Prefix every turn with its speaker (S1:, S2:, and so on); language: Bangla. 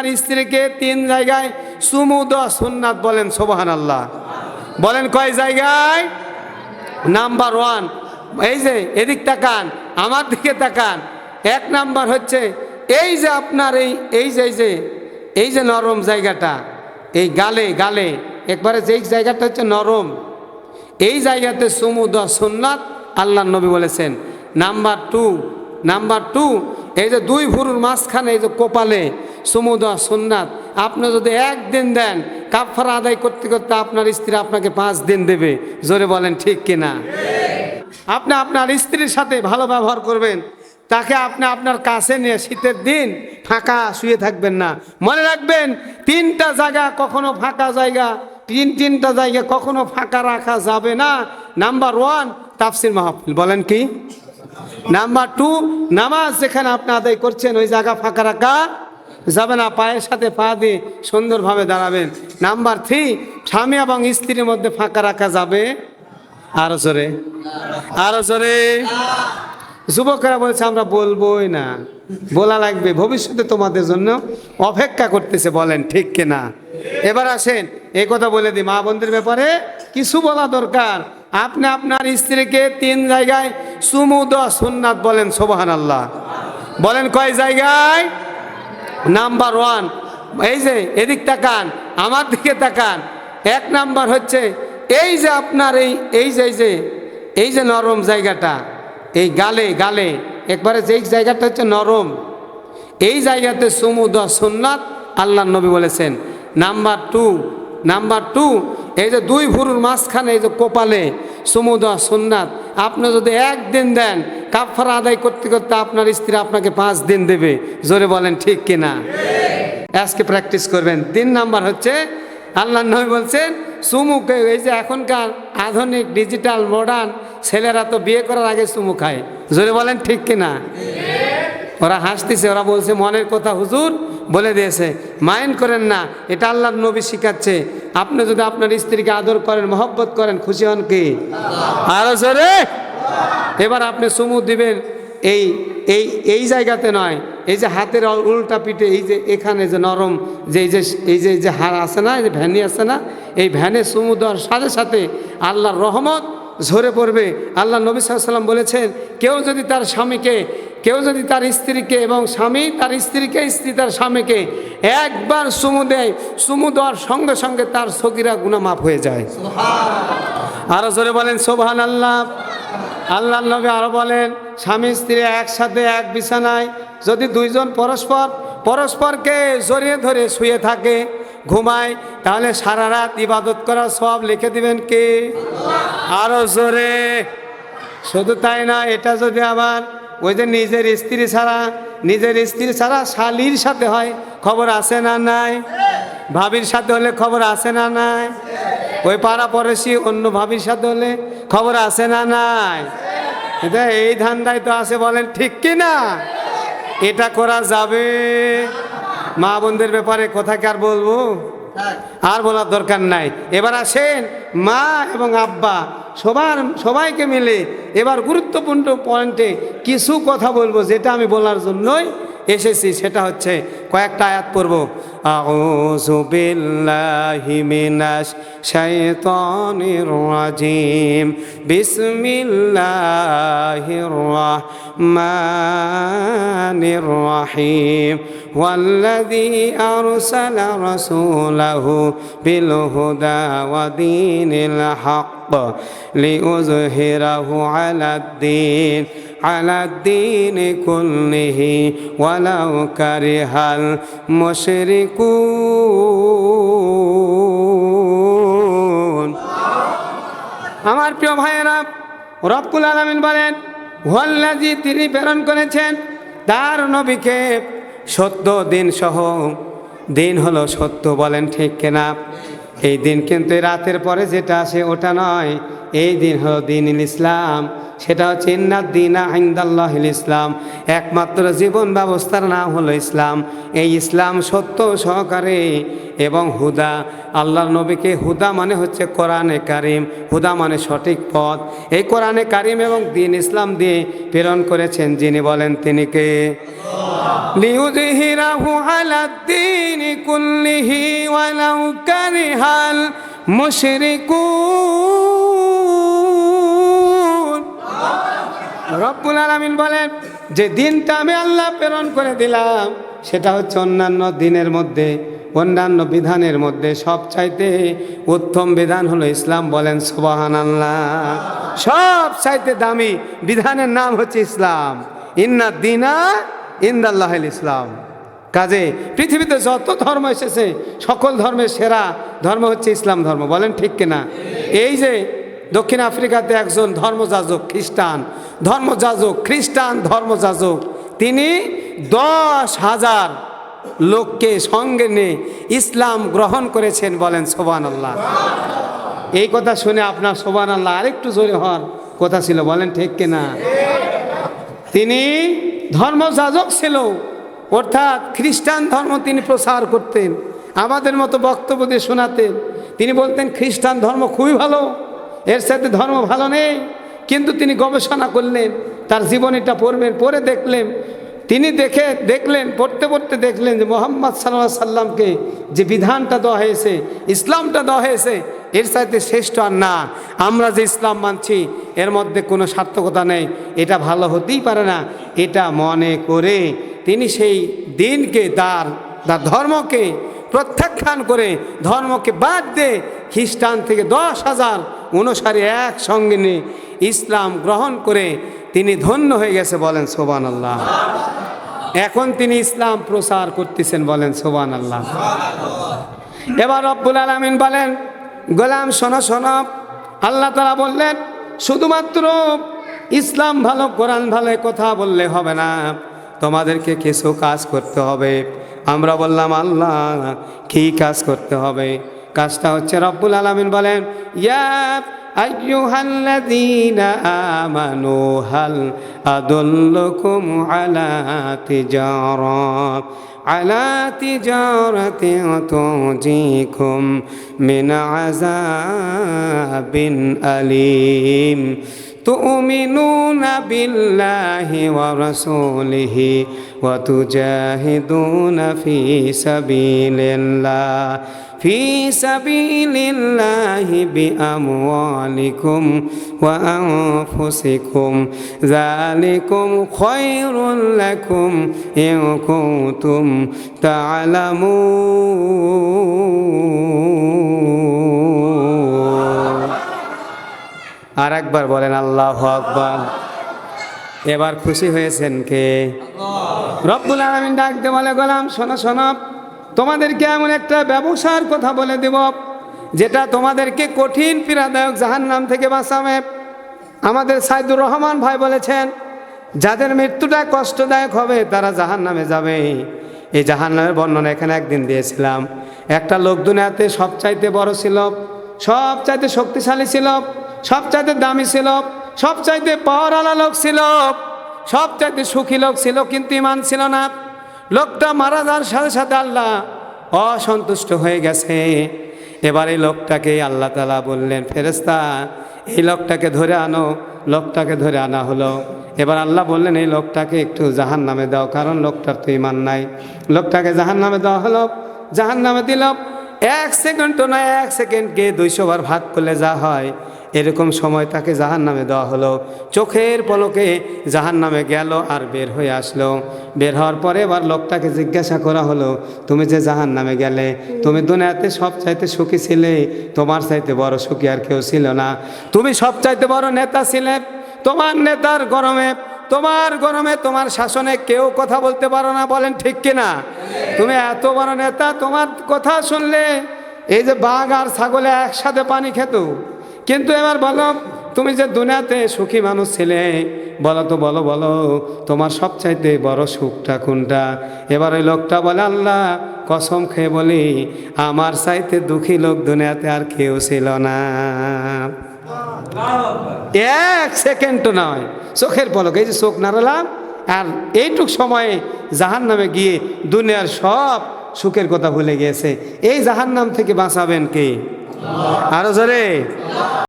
S1: আর স্ত্রীকে তিন জায়গায় সুমুদ সুন্নাত বলেন সোবাহান আল্লাহ বলেন কয় জায়গায়? নাম্বার ওয়ান এই যে, এদিক তাকান, আমার দিকে তাকান। এক নাম্বার হচ্ছে, এই যে আপনার এই এই যে এই যে এই যে নরম জায়গাটা, এই গালে গালে, একবারে যেই জায়গাটা হচ্ছে নরম, এই জায়গাতে সুমুদ সুন্নাত আল্লাহ নবী বলেছেন। নাম্বার টু নাম্বার টু এই যে দুই ভুরুর মাঝখানে এই যে কোপালে সুমুদ, সুন্নাত, আপনি যদি একদিন দেন কাফারা আদায় করতে করতে আপনার স্ত্রী আপনাকে পাঁচ দিন দেবে। জোরে বলেন, ঠিক কিনা? আপনি আপনার স্ত্রীর সাথে ভালো ব্যবহার করবেন, তাকে আপনি আপনার কাছে নিয়ে শীতের দিন ফাঁকা শুয়ে থাকবেন না। মনে রাখবেন, তিনটা জায়গা কখনো ফাঁকা জায়গা, তিন তিনটা জায়গা কখনো ফাঁকা রাখা যাবে না। নাম্বার ওয়ান তাফসির মাহফিল। বলেন কি? নাম্বার টু নামাজ যেখানে আপনি আদায় করছেন, ওই জায়গা ফাঁকা রাখা যাবে না, পায়ের সাথে পা দিয়ে সুন্দরভাবে দাঁড়াবেন। নাম্বার থ্রি স্বামী এবং স্ত্রীর মধ্যে ফাঁকা রাখা যাবে আরও জোরে। আরও জোরে। যুবকরা বলছে, আমরা বলবোই না। বলা লাগবে, ভবিষ্যতে তোমাদের জন্য অপেক্ষা করতেছে। বলেন, ঠিক কিনা? এবার আসেন এই কথা বলে দিই। মা বোনদের ব্যাপারে কিছু বলা দরকার। আপনি আপনার স্ত্রীকে তিন জায়গায় সুমুদ সুন্নাত বলেন সোবাহান আল্লাহ বলেন কয় জায়গায়? নাম্বার ওয়ান এই যে, এদিক তাকান, আমার দিকে তাকান। এক নাম্বার হচ্ছে, এই যে আপনার এই এই যে এই যে এই যে নরম জায়গাটা, এই গালে গালে, একবারে যেই জায়গাটা হচ্ছে নরম, এই জায়গাতে সুমুদ সুন্নাত আল্লাহ নবী বলেছেন। নাম্বার টু নাম্বার টু এই যে দুই ভুরুর মাঝখানে এই যে কোপালে সুমুদ সুন্নাত আপনি যদি একদিন দেন কাফারা আদায় করতে করতে আপনার স্ত্রী আপনাকে পাঁচ দিন দেবে। জোরে বলেন ঠিক কিনা? আজকে প্র্যাকটিস করবেন। তিন নাম্বার হচ্ছে আল্লাহ নবী বলছেন সুমুকে এই যে এখনকার আধুনিক ডিজিটাল মডার্ন ছেলেরা তো বিয়ে করার আগে চুমু খায়। জোরে বলেন ঠিক কিনা? ওরা হাসতেছে ওরা বলছে মনের কথা হুজুর বলে দিয়েছে মাইন্ড করেন না, এটা আল্লাহর নবী শিখাচ্ছে। আপনি যদি আপনার স্ত্রীকে আদর করেন, মহব্বত করেন, খুশি হন কি? আরও জোরে। এবার আপনি চুমু দিবেন, এই এই এই জায়গাতে নয়, এই যে হাতের উল্টা পিঠে, এই যে এখানে যে নরম, যে, এই যে এই যে এই যে হাড় আছে না, এই যে ভ্যানি আছে না, এই ভ্যানে চুমু দেওয়ার সাথে সাথে আল্লাহর রহমত ঝরে পড়বে। আল্লাহ নবী সাল্লাম বলেছেন, কেউ যদি তার স্বামীকে কেউ যদি তার স্ত্রীকে এবং স্বামী তার স্ত্রীকে স্ত্রী তার স্বামীকে একবার চুমু দেয় চুমু দেওয়ার সঙ্গে সঙ্গে তার সগিরা গুণা মাফ হয়ে যায়। আরও জোরে বলেন সোভান আল্লাহ আল্লাহ নবী আরও বলেন স্বামী স্ত্রী একসাথে এক বিছানায় যদি দুইজন পরস্পর পরস্পরকে জড়িয়ে ধরে শুয়ে থাকে ঘুমায় তাহলে সারা রাত ইবাদত করার সব লিখে দিবেন কে? আরও জোরে। শুধু তাই না এটা যদি আবার ওই যে নিজের স্ত্রী ছাড়া, নিজের স্ত্রী ছাড়া শালির সাথে হয়, খবর আছে না নাই? ভাবির সাথে হলে খবর আছে না নাই? ওই পাড়া পড়োশি অন্য ভাবির সাথে হলে খবর আছে না নাই? এই ধান্দায় তো আছে বলেন, ঠিক কি না? এটা করা যাবে। মা বোনদের ব্যাপারে কোথাকে আর বলব? আর বলার দরকার নাই। এবার আসেন মা এবং আব্বা সবার, সবাইকে মিলে এবার গুরুত্বপূর্ণ পয়েন্টে কিছু কথা বলব, যেটা আমি বলার জন্যই এসেছি সেটা হচ্ছে কয়েকটা আয়াত পড়ব আউযু বিল্লাহি মিনাশ শাইতানির রাজিম বিসমিল্লাহির রাহমানির রাহিম والذي أرسل رسوله بالهدى ودين الحق ليظهره على الدين على الدين كله ولو كره المشركون আমার প্রিয় ভাইয়েরা রব্বুল আলমিন বলেন ওয়াল্লাজি তিনি প্রেরণ করেছেন তার নবীকে সত্য দিন সহ দিন হলো সত্য বলেন ঠিক কিনা এই দিন কিন্তু এই রাতের পরে যেটা আসে ওটা নয় এই দিন হলো দিন ইসলাম। সেটা হচ্ছে ইন্নাদ দিনা হিন্দাল্লাহ ইসলাম। একমাত্র জীবন ব্যবস্থার নাম হলো ইসলাম। এই ইসলাম সত্য সহকারে এবং হুদা। আল্লাহর নবীকে হুদা মানে হচ্ছে কোরআনে কারিম। হুদা মানে সঠিক পথ। এই কোরআনে কারিম এবং দিন ইসলাম দিয়ে প্রেরণ করেছেন যিনি বলেন তিনি কে? আলাদ-দীনি কুল্লিহি ওয়ালাউ কারিহাল মুশরিকুন। রব্বুল আলামিন বলেন, যে দিনটা আমি আল্লাহ প্রেরণ করে দিলাম, সেটা হচ্ছে অন্যান্য দিনের মধ্যে, অন্যান্য বিধানের মধ্যে সব চাইতে উত্তম বিধান হলো ইসলাম বলেন সুবাহান আল্লাহ সব চাইতে দামি বিধানের নাম হচ্ছে ইসলাম। ইন্না দিনা ইন্দাল্লাহ ইসলাম। কাজে পৃথিবীতে যত ধর্ম এসেছে, সকল ধর্মের সেরা ধর্ম হচ্ছে ইসলাম ধর্ম, বলেন ঠিক কিনা? এই যে দক্ষিণ আফ্রিকাতে একজন ধর্মযাজক খ্রিস্টান ধর্মযাজক, খ্রিস্টান ধর্মযাজক, তিনি দশ হাজার লোককে সঙ্গে নিয়ে ইসলাম গ্রহণ করেছেন বলেন সোবান আল্লাহ এই কথা শুনে আপনার সোবান আল্লাহ আরেকটু জোরে হওয়ার কথা ছিল, বলেন ঠিক কিনা? তিনি ধর্মযাজক ছিল, অর্থাৎ খ্রিস্টান ধর্ম তিনি প্রসার করতেন, আমাদের মতো বক্তব্য দিয়ে শোনাতেন। তিনি বলতেন, খ্রিস্টান ধর্ম খুবই ভালো, এর সাথে ধর্ম ভালো নেই। কিন্তু তিনি গবেষণা করলেন, তার জীবনীটা পড়বেন, পড়ে দেখলেন। তিনি দেখে দেখলেন, পড়তে পড়তে দেখলেন যে মোহাম্মদ সাল্লাহ সাল্লামকে যে বিধানটা দেওয়া হয়েছে, ইসলামটা দেওয়া হয়েছে, এর সাথে শ্রেষ্ঠ আর না। আমরা যে ইসলাম মানছি, এর মধ্যে কোনো সার্থকতা নেই। এটা ভালো হতেই পারে না। এটা মনে করে তিনি সেই দিনকে, তার তার ধর্মকে প্রত্যাখ্যান করে, ধর্মকে বাদ দিয়ে খ্রিস্টান থেকে দশ হাজার অনুসারী একসঙ্গে নিয়ে ইসলাম গ্রহণ করে তিনি ধন্য হয়ে গেছে বলেন সোবান আল্লাহ এখন তিনি ইসলাম প্রচার করতেছেন বলেন সোবান আল্লাহ এবার রব্বুল আলমিন বলেন, গোলাম, শোনো শোনো। আল্লাহ তারা বললেন, শুধুমাত্র ইসলাম ভালো, কোরআন ভালো কথা বললে হবে না। তোমাদেরকে কিছু কাজ করতে হবে। আমরা বললাম, আল্লাহ, কি কাজ করতে হবে? কাজটা হচ্ছে রব্বুল আলমিন বলেন ইয়া أيها الذين آمنوا هل أدلكم على تجارة على تجارة تنجيكم من عذاب أليم تؤمنون بالله ورسوله وتجاهدون في سبيل الله في سبيل الله بأموالكم وأنفسكم ذلكم خير لكم إن كنتم تعلمون আর একবার বলেন আল্লাহ আকবার এবার খুশি হয়েছেন কে রব্বুল আলমিন ডাকতে বলে গেলাম শোনো শোনো তোমাদেরকে এমন একটা ব্যবসার কথা বলে দেব, যেটা তোমাদেরকে কঠিন পীড়াদায়ক জাহান নাম থেকে বাঁচাবে। আমাদের সাইদুর রহমান ভাই বলেছেন, যাদের মৃত্যুটা কষ্টদায়ক হবে, তারা জাহান নামে যাবে। এই জাহান নামের বর্ণনা এখানে একদিন দিয়েছিলাম। একটা লোক দুনিয়াতে সবচাইতে বড় ছিল, সবচাইতে শক্তিশালী ছিল, সবচাইতে দামি ছিল, সবচাইতে পাওয়ারওয়ালা লোক ছিল, সবচাইতে সুখী লোক ছিল, কিন্তু ইমান ছিল না। লোকটা মারা যাওয়ার সাথে সাথে আল্লাহ অসন্তুষ্ট হয়ে গেছে। এবার এই লোকটাকে আল্লাহ তালা বললেন ফেরেস্তা এই লোকটাকে ধরে আনো, লোকটাকে ধরে আনা হলো। এবার আল্লাহ বললেন, এই লোকটাকে একটু জাহান নামে দাও, কারণ লোকটার তো ইমান নাই। লোকটাকে জাহান নামে দেওয়া হলো। জাহান নামে দিল এক সেকেন্ড না এক সেকেন্ডকে দুইশো বার ভাগ করলে যা হয়। এরকম সময় তাকে জাহান নামে দেওয়া হলো। চোখের পলকে জাহান নামে গেল আর বের হয়ে আসলো। বের হওয়ার পরে এবার লোকটাকে জিজ্ঞাসা করা হলো, তুমি যে জাহান নামে গেলে, তুমি দুনিয়াতে সব চাইতে সুখী ছিলে? তোমার চাইতে বড় সুখী আর কেউ ছিল না। তুমি সব চাইতে বড় নেতা ছিলে। তোমার নেতার গরমে তোমার গরমে তোমার শাসনে কেউ কথা বলতে পারো না, বলেন ঠিক কিনা? তুমি এত বড় নেতা, তোমার কথা শুনলে এই যে বাঘ আর ছাগলে একসাথে পানি খেত। কিন্তু এবার বলো, তুমি যে দুনিয়াতে সুখী মানুষ ছিলে, বলো তো, বলো বলো, তোমার সবচাইতে বড় সুখটা কোনটা? এবার ওই লোকটা বলে, আল্লাহ, কসম খেয়ে বলি, আমার চাইতে দুঃখী লোক দুনিয়াতে আর কেউ ছিল না। এক সেকেন্ড নয়। চোখের পলক, এই যে চোখ নাড়ালাম, আর এইটুক সময়ে জাহান নামে গিয়ে দুনিয়ার সব সুখের কথা ভুলে গিয়েছে। এই জাহান নাম থেকে বাঁচাবেন কে? আরও জোরে।